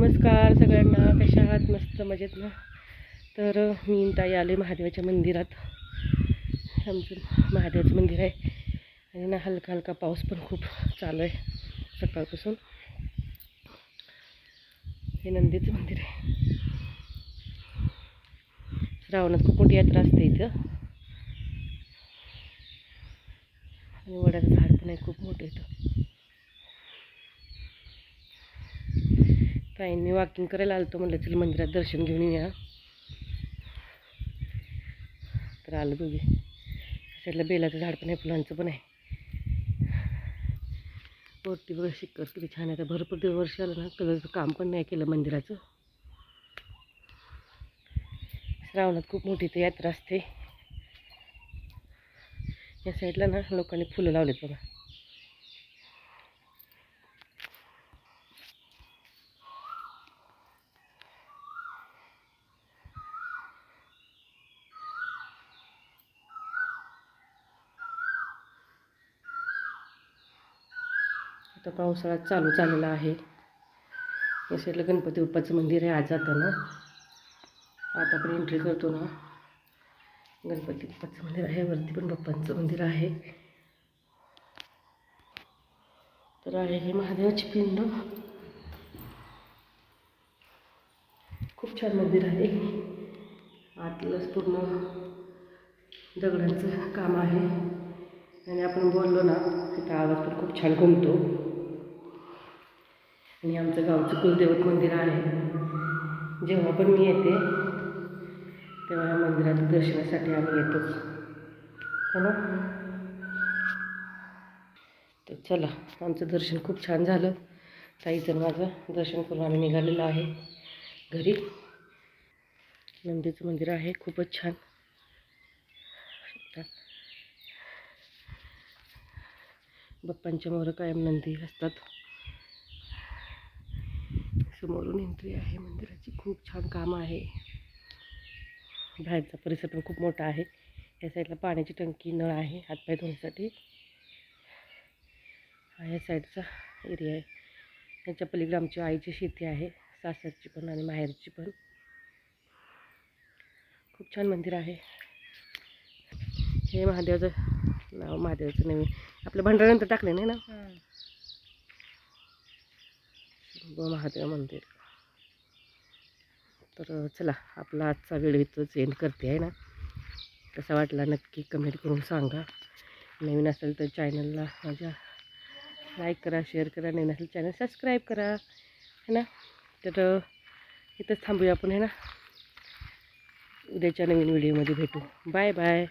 नमस्कार सगळ्यांना कशा आहात? मस्त मजेत ना? तर मी ताई आले महादेवाच्या मंदिरात. आमचं महादेवाचं मंदिर आहे. आणि ना हलका हलका पाऊस पण खूप चालू आहे सकाळपासून. हे नंदीचं मंदिर आहे. श्रावणात खूप मोठी यात्रा असते इथं. आणि वडाचं झाड पण आहे खूप मोठं इथं. ताईंनी वॉकिंग करायला आलतो म्हटलं चल मंदिरात दर्शन घेऊन येऊया. तर आलं दोघी. साईडला बेलाचं झाड पण आहे फुलांचं पण आहे. वरती बघा शिक्कर किती छान आहे. आता भरपूर दिवस वर्ष आलं ना कलरचं काम पण नाही केलं मंदिराचं. श्रावणात खूप मोठी ते यात्रा असते. या साईडला ना लोकांनी फुलं लावलेत बघा. आता पावसाळा चालू झालेला आहे. या साईडला गणपती बाप्पाचं मंदिर आहे आज जाताना. आता आपण एंट्री करतो ना. गणपती बाप्पाचं मंदिर आहे. वरती पण बाप्पांचं मंदिर आहे. तर आहे हे महादेवाची पिंड. खूप छान मंदिर आहे. आतलंच पूर्ण दगडांचं काम आहे. आणि आपण बोललो ना तिथं आवाज पण खूप छान घुमतो. आणि आमचं गावचं कुलदेवत मंदिर आहे. जेव्हा पण मी येते तेव्हा या मंदिरात दर्शनासाठी आम्ही येतोच. हो ना तर चला आमचं दर्शन खूप छान झालं. ताईचं माझं दर्शन करून आम्ही निघालेलं आहे घरी. नंदीचं मंदिर आहे खूपच छान. बाप्पांच्या मोर कायम नंदी असतात. समोरून एंट्री आहे मंदिराची. खूप छान काम आहे. बाहेरचा परिसर पण खूप मोठा आहे. या साईडला पाण्याची टंकी नळ आहे. हातपाय धुण्यासाठी. हा या साईडचा एरिया आहे. याच्या पलीकडे आमची आईची शेती आहे. सासरची पण आणि माहेरची पण. खूप छान मंदिर आहे. हे महादेवाचं नाव महादेवाचं नवीन. आपलं भंडाऱ्यानंतर टाकले नाही ना? ब महादेव मंदिर तर चला आपला आजचा व्हिडिओ इथंच एंड करते आहे ना? कसा वाटला नक्की कमेंट करून सांगा. नवीन असेल तर चॅनलला माझ्या लाईक करा शेअर करा. नवीन असेल चॅनल सबस्क्राईब करा है ना? तर इथंच थांबूया आपण है ना? उद्याच्या नवीन व्हिडिओमध्ये भेटू. Bye bye